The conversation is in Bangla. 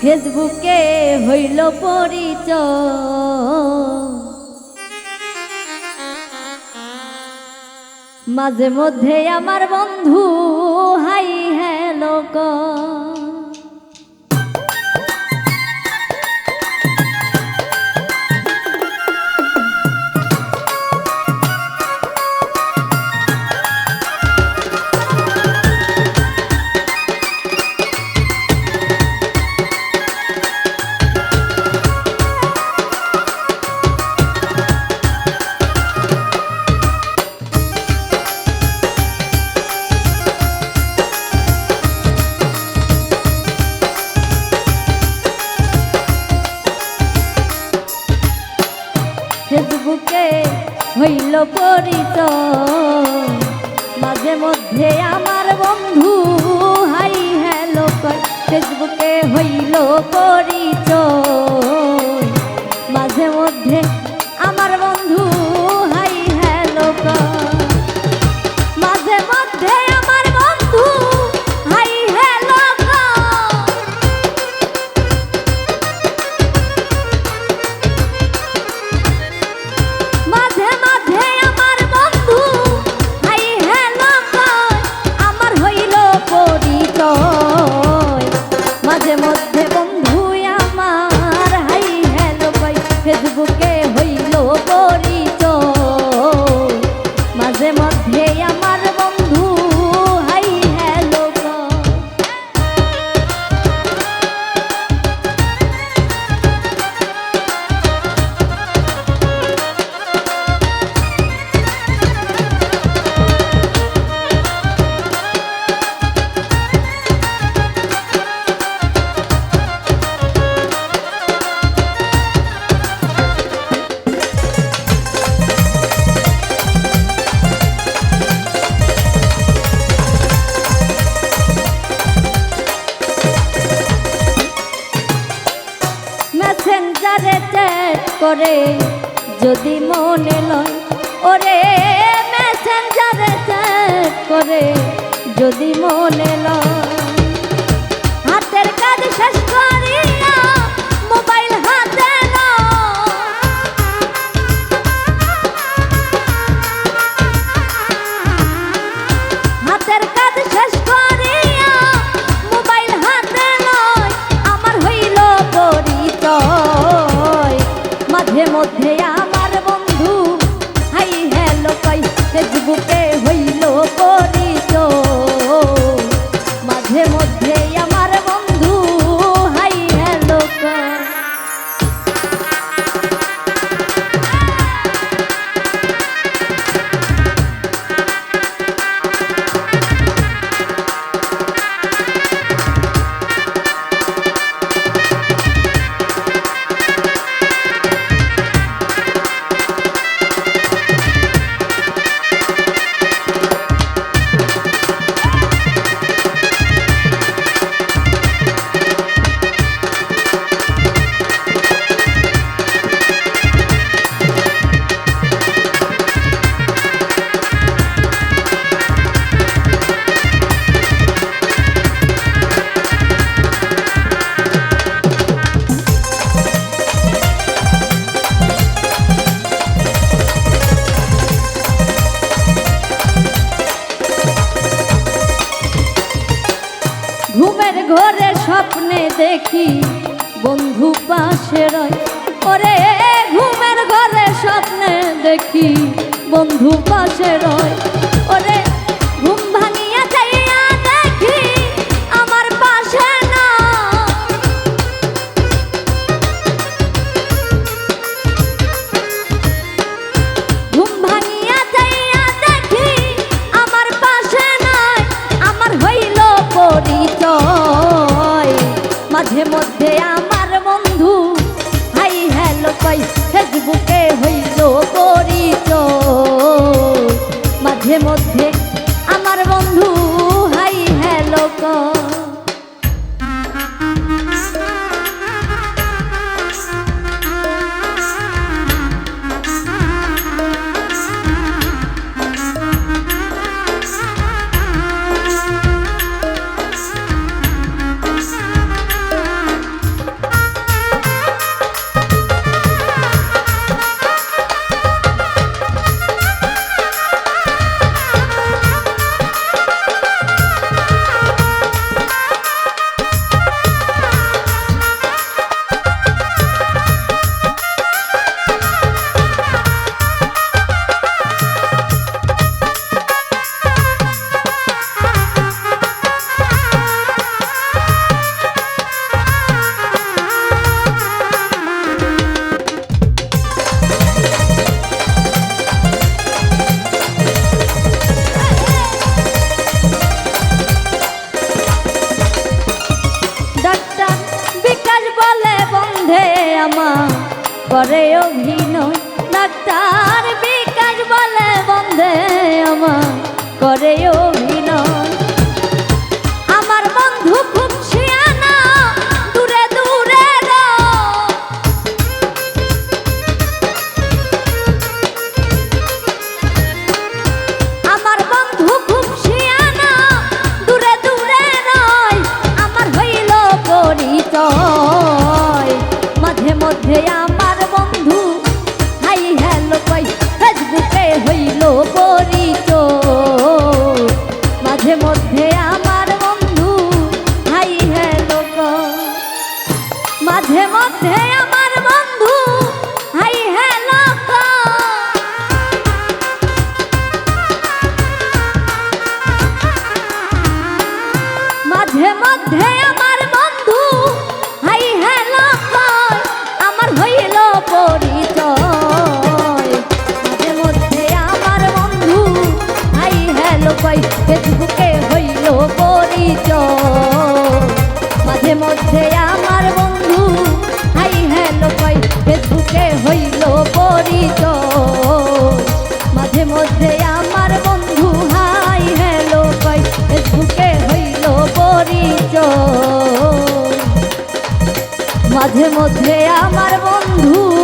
ফেসবুকে হইল পরিচয়। মাঝে মধ্যে আমার বন্ধু হাই হ্যালো পরিত। মাঝে মধ্যে আমার বন্ধু হাই হ্যালো কর। ফেসবুকে হইল পর করে, যদি মনে লয়, ওরে মেসেঞ্জারে চ্যাট করে, যদি মনে লয়, হাতের কাজ শেষ করে। ঘুমের ঘরে স্বপ্নে দেখি, বন্ধু পাশে রয়। ওরে, ঘুমের ঘরে স্বপ্নে দেখি, বন্ধু পাশে রয়। ওরে y hemos আমার করে অভিনয় ডাক্তার বিকাশ বলে বন্ধে আমার করে অভিনয়। আমার বন্ধু, হাই মাঝে মধ্যে আমার বন্ধু, হাই মাঝে মধ্যে আমার বন্ধু, হাই মাঝে মধ্যে পরিচয়। মাঝে মধ্যে আমার বন্ধু, হাই হ্যালো কয়, ফেসবুকে হইল পরিচয়। মাঝে মধ্যে আমার বন্ধু, হাই হ্যালো কয়, ফেসবুকে হইল পরিচয়। মাঝে মধ্যে আমার বন্ধু